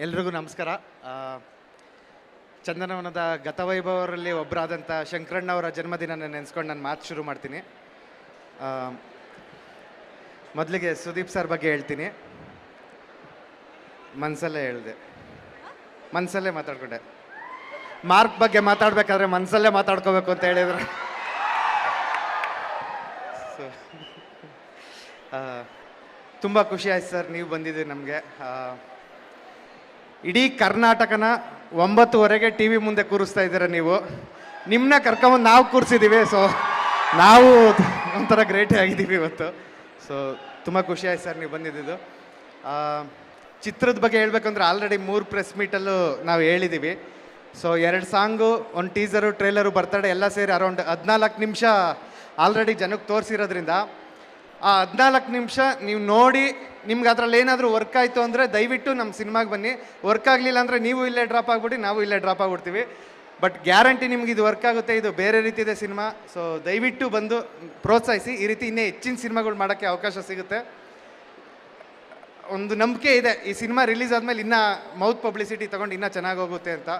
ಎಲ್ರಿಗೂ ನಮಸ್ಕಾರ. ಚಂದನವನದ ಗತವೈಭವರಲ್ಲಿ ಒಬ್ಬರಾದಂಥ ಶಂಕರಣ್ಣವರ ಜನ್ಮದಿನ ನೆನೆಸ್ಕೊಂಡು ನಾನು ಮಾತು ಶುರು ಮಾಡ್ತೀನಿ. ಮೊದಲಿಗೆ ಸುದೀಪ್ ಸರ್ ಬಗ್ಗೆ ಹೇಳ್ತೀನಿ. ಮನಸಲ್ಲೇ ಹೇಳಿದೆ. ಮನಸಲ್ಲೇ ಮಾತಾಡ್ಕೊಂಡೆ. ಮಾರ್ಕ್ ಬಗ್ಗೆ ಮಾತಾಡ್ಬೇಕಾದ್ರೆ ಮನಸಲ್ಲೇ ಮಾತಾಡ್ಕೋಬೇಕು ಅಂತ ಹೇಳಿದ್ರು. ತುಂಬ ಖುಷಿ ಆಯ್ತು ಸರ್, ನೀವು ಬಂದಿದ್ದೀರಿ ನಮಗೆ. ಇಡೀ ಕರ್ನಾಟಕನ ಒಂಬತ್ತುವರೆಗೆ ಟಿ ವಿ ಮುಂದೆ ಕೂರಿಸ್ತಾ ಇದ್ದೀರ ನೀವು? ನಿಮ್ಮನ್ನ ಕರ್ಕೊಂಬಂದು ನಾವು ಕೂರಿಸಿದ್ದೀವಿ ಸೊ ನಾವು ಒಂಥರ ಗ್ರೇಟೇ ಆಗಿದ್ದೀವಿ ಇವತ್ತು. ಸೊ ತುಂಬ ಖುಷಿ ಆಯ್ತು ಸರ್ ನೀವು ಬಂದಿದ್ದು ಚಿತ್ರದ ಬಗ್ಗೆ ಹೇಳ್ಬೇಕಂದ್ರೆ ಆಲ್ರೆಡಿ ಮೂರು ಪ್ರೆಸ್ ಮೀಟಲ್ಲೂ ನಾವು ಹೇಳಿದ್ದೀವಿ ಸೊ ಎರಡು ಸಾಂಗು, ಒಂದು ಟೀಸರು ಟ್ರೇಲರು ಬರ್ತಡೆ ಎಲ್ಲ ಸೇರಿ ಅರೌಂಡ್ ಹದಿನಾಲ್ಕು ನಿಮಿಷ ಆಲ್ರೆಡಿ ಜನಕ್ಕೆ ತೋರಿಸಿರೋದ್ರಿಂದ ಆ ಹದಿನಾಲ್ಕು ನಿಮಿಷ ನೀವು ನೋಡಿ, ನಿಮ್ಗೆ ಅದರಲ್ಲಿ ಏನಾದರೂ ವರ್ಕ್ ಆಯಿತು ಅಂದರೆ ದಯವಿಟ್ಟು ನಮ್ಮ ಸಿನಿಮಾಗೆ ಬನ್ನಿ. ವರ್ಕ್ ಆಗಲಿಲ್ಲ ಅಂದರೆ ನೀವು ಇಲ್ಲೇ ಡ್ರಾಪ್ ಆಗಿಬಿಡಿ, ನಾವು ಇಲ್ಲೇ ಡ್ರಾಪ್ ಆಗಿಬಿಡ್ತೀವಿ. ಬಟ್ ಗ್ಯಾರಂಟಿ ನಿಮ್ಗೆ ಇದು ವರ್ಕ್ ಆಗುತ್ತೆ, ಇದು ಬೇರೆ ರೀತಿ ಇದೆ ಸಿನಿಮಾ. ಸೊ ದಯವಿಟ್ಟು ಬಂದು ಪ್ರೋತ್ಸಾಹಿಸಿ. ಈ ರೀತಿ ಇನ್ನೇ ಹೆಚ್ಚಿನ ಸಿನಿಮಾಗಳು ಮಾಡೋಕ್ಕೆ ಅವಕಾಶ ಸಿಗುತ್ತೆ. ಒಂದು ನಂಬಿಕೆ ಇದೆ, ಈ ಸಿನಿಮಾ ರಿಲೀಸ್ ಆದಮೇಲೆ ಇನ್ನೂ ಮೌತ್ ಪಬ್ಲಿಸಿಟಿ ತೊಗೊಂಡು ಇನ್ನೂ ಚೆನ್ನಾಗಿ ಹೋಗುತ್ತೆ ಅಂತ.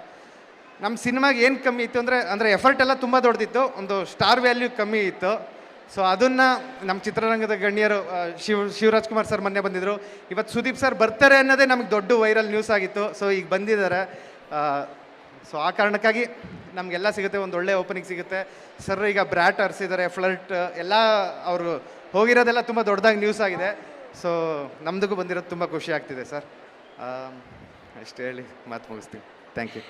ನಮ್ಮ ಸಿನಿಮಾಗೆ ಏನು ಕಮ್ಮಿ ಇತ್ತು ಅಂದರೆ ಅಂದರೆ ಎಫರ್ಟ್ ಎಲ್ಲ ತುಂಬ ದೊಡ್ಡದಿತ್ತು ಒಂದು ಸ್ಟಾರ್ ವ್ಯಾಲ್ಯೂ ಕಮ್ಮಿ ಇತ್ತು. ಸೊ ಅದನ್ನು ನಮ್ಮ ಚಿತ್ರರಂಗದ ಗಣ್ಯರು ಶಿವ್, ಶಿವರಾಜ್ ಕುಮಾರ್ ಸರ್ ಮೊನ್ನೆ ಬಂದಿದ್ದರು ಇವತ್ತು ಸುದೀಪ್ ಸರ್ ಬರ್ತಾರೆ ಅನ್ನೋದೇ ನಮಗೆ ದೊಡ್ಡ ವೈರಲ್ ನ್ಯೂಸ್ ಆಗಿತ್ತು. ಸೊ ಈಗ ಬಂದಿದ್ದಾರೆ. ಸೊ ಆ ಕಾರಣಕ್ಕಾಗಿ ನಮಗೆಲ್ಲ ಸಿಗುತ್ತೆ, ಒಂದು ಒಳ್ಳೆ ಓಪನಿಂಗ್ ಸಿಗುತ್ತೆ. ಸರ್ ಈಗ ಬ್ರ್ಯಾಟ್ ಅರ್ಸಿದ್ದಾರೆ ಫ್ಲರ್ಟ್ ಎಲ್ಲ ಅವರು ಹೋಗಿರೋದೆಲ್ಲ ತುಂಬ ದೊಡ್ಡದಾಗಿ ನ್ಯೂಸ್ ಆಗಿದೆ. ಸೊ ನಮ್ದಿಗೂ ಬಂದಿರೋದು ತುಂಬ ಖುಷಿ ಆಗ್ತಿದೆ ಸರ್ ಅಷ್ಟು ಹೇಳಿ, ಮಾತು ಮುಗಿಸ್ತೀವಿ ಥ್ಯಾಂಕ್ ಯು